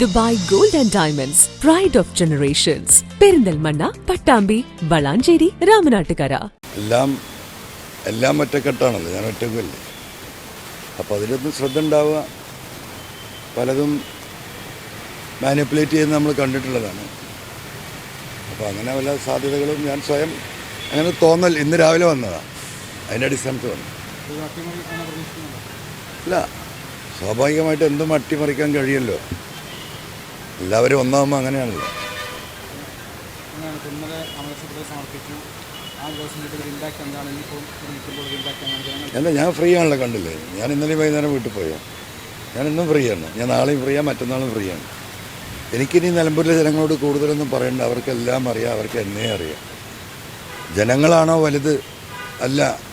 Dubai gold and diamonds pride of generations Perinthalmanna Pattambi Valanchery Ramanattukara. എല്ലാം എല്ലാം ഒറ്റക്കെട്ടാണല്ലോ. ഞാൻ ഒറ്റക്കല്ലേ? അപ്പോൾ അതിലൊന്നും ശ്രദ്ധ ഉണ്ടാവുക പലതും മാനിപ്പുലേറ്റ് ചെയ്യുന്നത് നമ്മൾ കണ്ടിട്ടുള്ളതാണ്. അപ്പോൾ അങ്ങനെ വല്ല സാധ്യതകളും ഞാൻ സ്വയം അങ്ങനെ തോന്നൽ ഇന്ന് രാവിലെ വന്നതാണ് അതിന്റെ അടിസ്ഥാനത്ത് വന്നു. അല്ല സ്വാഭാവികമായിട്ട് എന്തും അട്ടിമറിക്കാൻ കഴിയല്ലോ. എല്ലാവരും ഒന്നാകുമ്പോൾ അങ്ങനെയാണല്ലോ. അല്ല ഞാൻ ഫ്രീ ആണല്ലോ കണ്ടില്ലേ? ഞാൻ ഇന്നലെ വൈകുന്നേരം വീട്ടിൽ പോയോ. ഞാൻ ഇന്നും ഫ്രീ ആണ്. ഞാൻ നാളെയും ഫ്രീ ആണ് മറ്റന്നാളും ഫ്രീ ആണ്. എനിക്കിനി നിലമ്പൂരിലെ ജനങ്ങളോട് കൂടുതലൊന്നും പറയണ്ട. അവർക്കെല്ലാം അറിയാം അവർക്ക് എന്നെ അറിയാം. ജനങ്ങളാണോ വലുത്? അല്ല.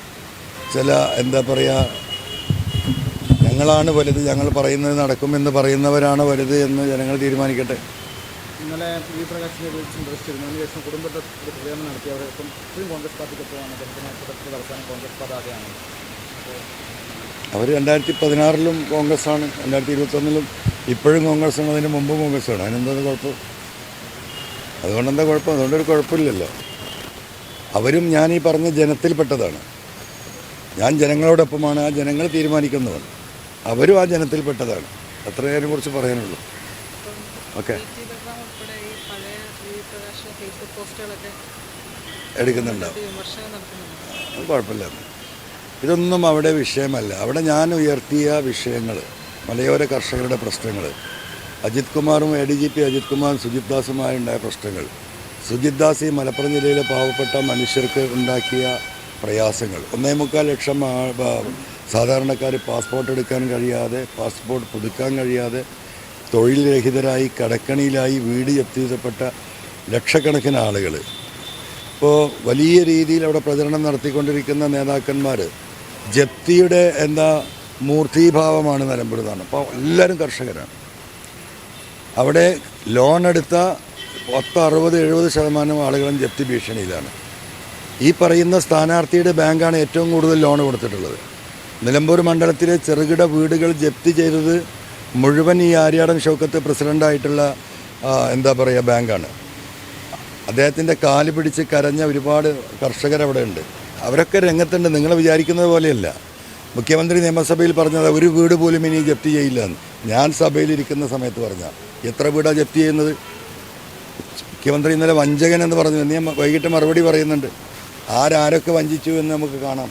ചില എന്താ പറയുക ഞങ്ങളാണ് വലുത് ഞങ്ങൾ പറയുന്നത് നടക്കുമെന്ന് പറയുന്നവരാണ് വലുത് എന്ന് ജനങ്ങൾ തീരുമാനിക്കട്ടെ. ഇന്നലെ പി പ്രകാശിനെ വിളിച്ച് സന്ദർശിച്ചിരുന്നു അതിനുശേഷം കുടുംബത്തെ പ്രചരണം നടത്തി. അവർ ഇപ്പം ഇപ്പോഴും കോൺഗ്രസ് പാർട്ടിക്കൊപ്പമാണ് അദ്ദേഹത്തിന് തുടക്കത്തിൽ അവസാനം കോൺഗ്രസ് പതാകയാണ്. അവർ രണ്ടായിരത്തി പതിനാറിലും കോൺഗ്രസ്സാണ് രണ്ടായിരത്തി ഇരുപത്തൊന്നിലും ഇപ്പോഴും കോൺഗ്രസ്സാണ് അതിന് മുമ്പും കോൺഗ്രസ്സാണ് അതിനെന്താ കുഴപ്പം? അതുകൊണ്ട് എന്താ കുഴപ്പം? അതുകൊണ്ടൊരു കുഴപ്പമില്ലല്ലോ. അവരും ഞാൻ ഈ പറഞ്ഞ ജനത്തിൽപ്പെട്ടതാണ്. ഞാൻ ജനങ്ങളോടൊപ്പമാണ്. ആ ജനങ്ങൾ തീരുമാനിക്കുന്നവൻ. അവരും ആ ജനത്തിൽപ്പെട്ടതാണ്. അത്രയേ അതിനെക്കുറിച്ച് പറയാനുള്ളൂ. ഓക്കെ. എടുക്കുന്നുണ്ടാവും കുഴപ്പമില്ല. ഇതൊന്നും അവിടെ വിഷയമല്ല. അവിടെ ഞാൻ ഉയർത്തിയ വിഷയങ്ങൾ മലയോര കർഷകരുടെ പ്രശ്നങ്ങൾ അജിത് കുമാറും A D G P Ajith കുമാറും സുജിത് ദാസുമായുണ്ടായ പ്രശ്നങ്ങൾ സുജിത് ദാസ് ഈ മലപ്പുറം ജില്ലയിലെ പാവപ്പെട്ട മനുഷ്യർക്ക് ഉണ്ടാക്കിയ പ്രയാസങ്ങൾ. ഒന്നേ മുക്കാൽ ലക്ഷം സാധാരണക്കാർ പാസ്പോർട്ട് എടുക്കാൻ കഴിയാതെ പാസ്പോർട്ട് പുതുക്കാൻ കഴിയാതെ തൊഴിൽ രഹിതരായി കടക്കണിയിലായി വീട് ജപ്തി ലക്ഷക്കണക്കിന് ആളുകൾ ഇപ്പോൾ വലിയ രീതിയിൽ അവിടെ പ്രചരണം നടത്തിക്കൊണ്ടിരിക്കുന്ന നേതാക്കന്മാർ ജപ്തിയുടെ എന്താ മൂർത്തീഭാവമാണ് നിലമ്പെടുന്നതാണ് അപ്പോൾ എല്ലാവരും കർഷകരാണ്. അവിടെ ലോൺ എടുത്ത പത്ത് അറുപത് എഴുപത് ശതമാനം ആളുകളും ജപ്തി ഭീഷണിയിലാണ്. ഈ പറയുന്ന സ്ഥാനാർത്ഥിയുടെ ബാങ്കാണ് ഏറ്റവും കൂടുതൽ ലോൺ കൊടുത്തിട്ടുള്ളത്. നിലമ്പൂർ മണ്ഡലത്തിലെ ചെറുകിട വീടുകൾ ജപ്തി ചെയ്തത് മുഴുവൻ ഈ ആര്യാടൻ ഷൗക്കത്ത് പ്രസിഡന്റായിട്ടുള്ള എന്താ പറയുക ബാങ്കാണ്. അദ്ദേഹത്തിന്റെ കാൽ പിടിച്ച് കരഞ്ഞ ഒരുപാട് കർഷകരവിടെ ഉണ്ട് അവരൊക്കെ രംഗത്തുണ്ട്. നിങ്ങൾ വിചാരിക്കുന്നത് പോലെയല്ല. മുഖ്യമന്ത്രി നിയമസഭയിൽ പറഞ്ഞത് ഒരു വീട് പോലും ഇനി ജപ്തി ചെയ്യില്ല ഞാൻ സഭയിലിരിക്കുന്ന സമയത്ത് പറഞ്ഞ എത്ര വീടാണ് ജപ്തി ചെയ്യുന്നത്? മുഖ്യമന്ത്രി ഇന്നലെ വഞ്ചകൻ എന്ന് പറഞ്ഞു. നീ വൈകിട്ട് മറുപടി പറയുന്നുണ്ട്. ആരാരൊക്കെ വഞ്ചിച്ചു എന്ന് നമുക്ക് കാണാം.